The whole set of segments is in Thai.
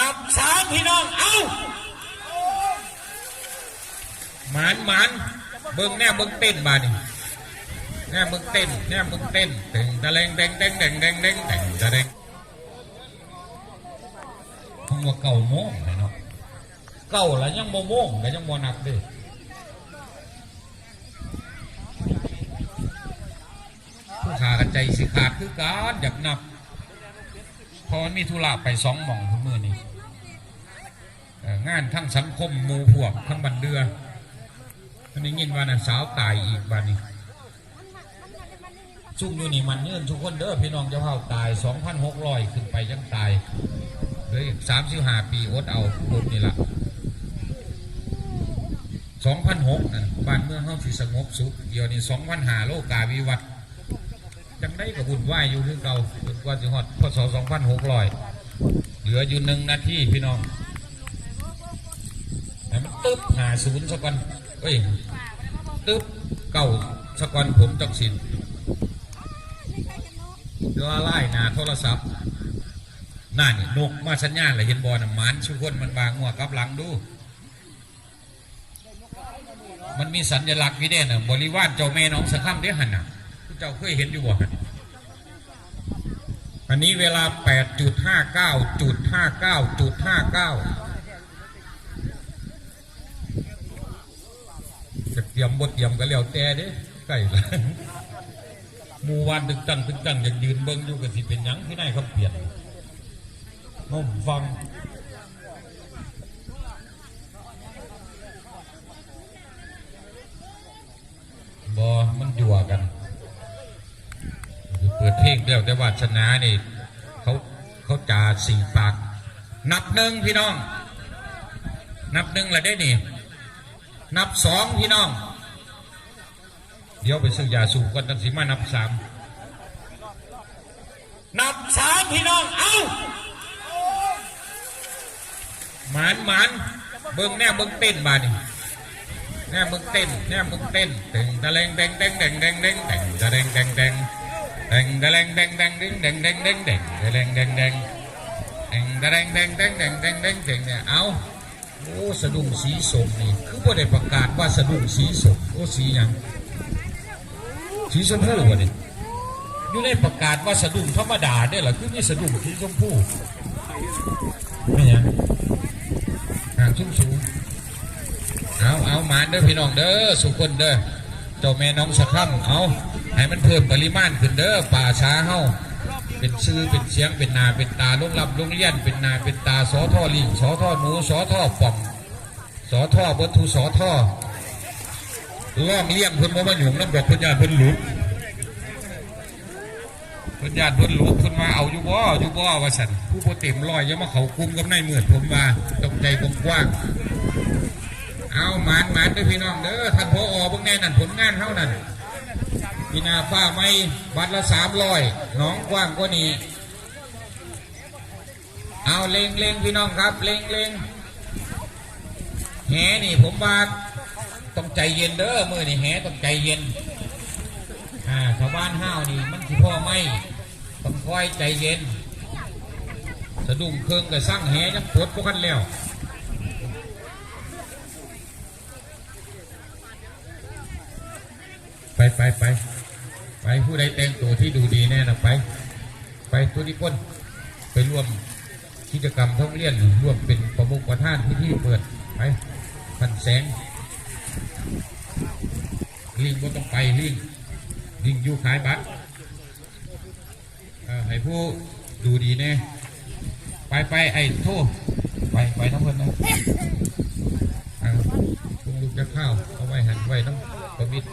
นับสามพี่น้อง เอ้าหมานหมานเบิ่งแน่เบิ่งเต้นบาดนี่แน่เบิ่งเต้นแน่เบิ่งเต้นเต่งตะเลงเต่งเต่งเต่งเต่งเต่งเต่งตะเลงผมว่าเก่าโมงเลยเนาะเก่าแล้วยังบ่โมงก็ยังบ่นับด้ผู้ขากันใจสิขาดคือการอยากนับ พอมีธุระไปสองหม่องทุกมือนี่งานทั้งสังคมมูพวกทั้งบันเดือมันได้ยินว่าน่ะสาวตายอีกบานนี้ซุ่มอยู่นี่มันเงื่อนทุกคนเด้อพี่น้องเจ้าเผ่าตาย2,600ขึ้นไปยังตายเหลืออีก35ปีอดเอาอดนี่ละ2,006นั่นบ้านเมืองเฮาสิสงบสุขเดี๋ยวนี้2,500โลกาวิวัฒน์จังได้กับบุญไหวายอยู่คือเก่าจน กว่าจะฮอดพศ2600เหลืออยู่หนึ่งนาทีพี่น้องแต่มันตึ๊บหาศูนย์สักวันเอ้ยตึ๊บเก่าสักวันผมจักสินเรือไล่หนาโทรศัพท์นั่นนี่นกมาสัญญาณเลยเห็นบอลน่ะหมันชุกคนมันบางหัวกลับหลังดู มันมีสัญลักษณ์วิเด่นะบริวารเจ้าแม่น้องสังคำเด้หันน่ะเจ้าเคยเห็นอยู่บ่หั่น อันนี้เวลา 8.59จุด59จุด59จะเตรียมบทเตรียมกันแล้วแต่เด้ใกล้ละหมู่วานตึกตังตึกตังอยากยืนเบิ่งอยู่กันสิเป็นยังที่ไหนเขาเปลี่ยนงมฟังบอมันจั่วกัน ปิดเพลงเดียวแต่วาสนานี่เขาเขาจ่าสี่ปาก นับหนึ่งพี่น้อง นับหนึ่งละได้นี่ นับสองพี่น้อง เดี๋ยวไปซื้อยาสูบกันตั้งสิมานับสามนับสามพี่น้อง เอ้าหมานหมานเบิ้งแน่เบิ้งเต้นบาดนี่แน่มึงเต้นแน่มึงเต้นเต่งตะเลงเต่งเต่งเต่งเต่งเต่งเต่งตะเลงเต่งเต่ง เต่งตะเลงเต่งเต่งเต่งเต่งเต่งเต่งเต่งตะเลงเต่งเต่งเต่งตะเลงเต่งเต่งเต่งเต่งเต่งเต่งเนี่ยเอาโอ้สะดุ้งสีสมนี่คือว่าได้ประกาศว่าสะดุ้งสีสมโอ้สีหยังสีชมพูวะนี่อยู่ในประกาศว่าสะดุ้งธรรมดาได้เหรอคือนี่สะดุ้งสีชมพูไม่ยังห่างชุ่มสูเอาเอาหมานเด้อพี่น้องเด้อสุคนเด้อเจ้าแม่น้องสะคร่ำเอา ให้มันเพิ่มปริมาณขึ้นเด้อป่าช้าเฮาเป็นชื่อเป็นเสียงเป็นนาเป็นตาลุงรับลุงเลี้ยนเป็นนาเป็นตาสอท่อลิงสอท่อหนูสอท่อป่องสอท่อเบรทุสอท่อล่องเลี้ยงเพิ่นบ่มาหยุ่งน้ำดอกเพิ่นญาติเพิ่นหลุดเพิ่นญาติเพิ่นหลุดเพิ่นมาเอาอยู่บ่อยู่บ่ว่าซั่นผู้บ่เต็มร้อยย่ามาเขาคุมกับนายเมือดผมว่าต้องใจกว้างเอาหมานหมานด้อพี่น้องเด้อท่านพออพวกแน่นั่นผลงานเท่านั้น พี่นาฟ้าไม่บัตรละสามร้อยน้องกว้างกว่านี้ เอาเล็งเล็งพี่น้องครับ เล็งเล็งแหนี่ผมว่าต้องใจเย็นเด้อมือนี่แหต้องใจเย็นอ่าชาวบ้านห้าวนี่มันคือพ่อไม่ต้องคอยใจเย็น สะดุ้งเครื่องกับสร้างแหยังปวดพวกกันแล้วไปไปไป ไปผู้ใดแต่งตัวที่ดูดีแน่นะไป ไปตัวนี้คนไปร่วมกิจกรรมท่องเรียนร่วมเป็นประมุขประธานพิธีเปิดไปพันแสงลิงก็ต้องไปลิงลิงอยู่ขายบัตรเออให้ผู้ดูดีแน่ไปไปไอ้โทษไปไปทั้งคนนะเอาคุณลูกจะข้าวเอาไว้หันไว้น้ำประมิด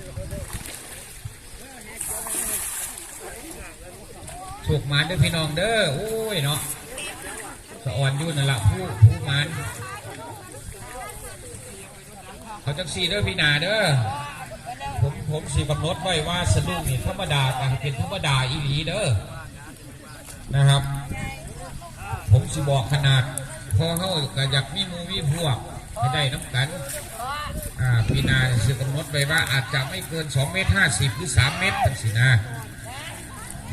ถูกมานเด้อพี่น้องเด้อโอ้ยเนาะสะอ่อนยู่นั่นละผู้ผู้มานเขาจังสีเด้อพี่นาเด้อผมผมสีกำหนดไว้ว่าสะดุ้งนี่ธรรมดาการเป็นธรรมดาอีหลีเด้อนะครับ ผมสิบอกขนาดพอเขาก็อยากมีมูมีพวกให้ได้น้ำกันอ่าพี่นาสิกำหนดไว้ว่าอาจจะไม่เกิน 2 เมตร 50 หรือ 3 เมตรเป็นสินะ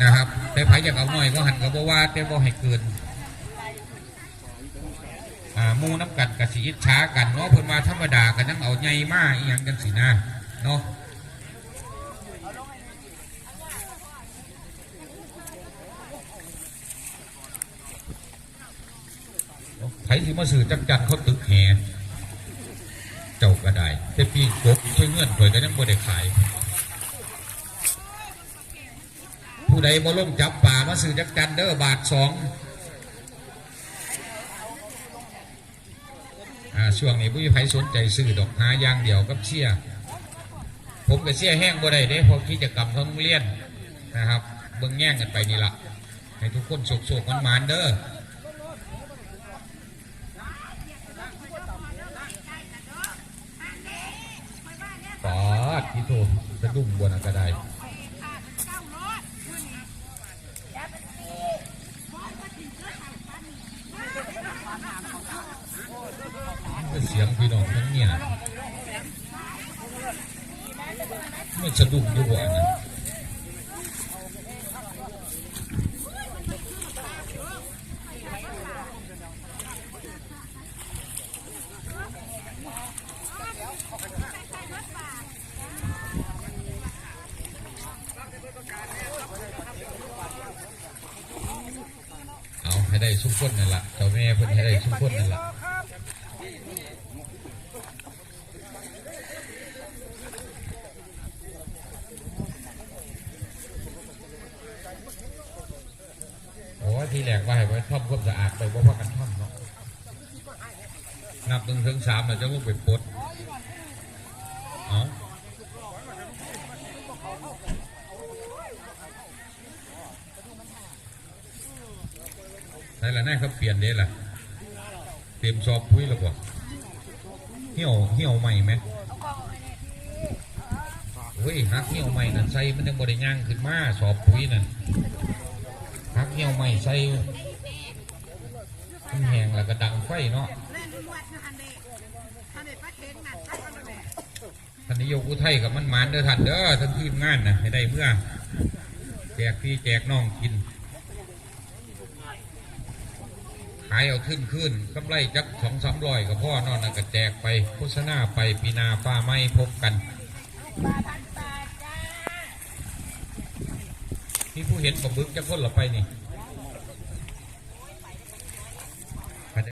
นะครับแต่ไผอยากเอาหน่อยก็หันกับว่าแต่บ่ให้เกินมูน้ำกันกับสีอิจฉากันเนาะเพิ่นมาธรรมดากันนั่งเอาใหญ่มากอีหยังกันสินะเนาะไผสิมาสื่อจักจันเขาตึกแหเจ้าก็ได้แต่ปีกบช่วยเงื่อนข่อยก็ยังบ่ได้ขาย ผู้ ใดบ่ลงจับป่ามาสื่อจักจันเด้อบาทสองอช่วงนี้ผู้ใครสนใจซื้อดอกหายางเดี่ยวกับเชี่ยผมกับเชี่ยแห้งบ่ได้เด้พราะกิจกรรมของเรียนนะครับเบิ่งแย่งกันไปนี่ละให้ทุกคนสุขๆมันมานเด้อปอดพี่โทสะดุ้งบนกระไดเสียงพี่น้องทั้งเนี่ย ไม่สะดุ้งอยู่บ่อนนั้นเอาให้ได้สุขคนนั่นแหละเจ้าแม่เพิ่นให้ได้สุขคนนั่นแหละโอ้ทีแร กว่าให้ไว้ทำความสะอาดไปว่าว่ากันทำเนาะนับหนึ่งถึงสามเราจะลูกไปปดเอาใช่ละแน่เขาเปลี่ยนเด้ล่ะเต็มซอบพุ้ยแล้วบ่เหี่ยวเหี่ยวใหม่ไหมเฮ้ยฮักเหี่ยวใหม่นั่นใส่มันยังบ่ได้ย่างขึ้นมาสอบพุ้ยนั่น เหี่ยวใหม่ใส่มันแหงแล้วก็ดังไฟเนาะเล่นนวเนาเทงนั่นใช่ไหมท่านนายกอุทัยกับมันหมานเด้อท่านเด้อท่านทีมงานนะให้ได้เมื่อแจกพี่แจกน้องกิน ขายเอาขึ้นขึ้นกำไรจักสองสามร้อยกับพ่อนอนนะก็แจกไปโฆษณาไปปีนาฟ้าไม่พบกันนี่ ผู้เห็นกับบึกจะคนเราไปนี่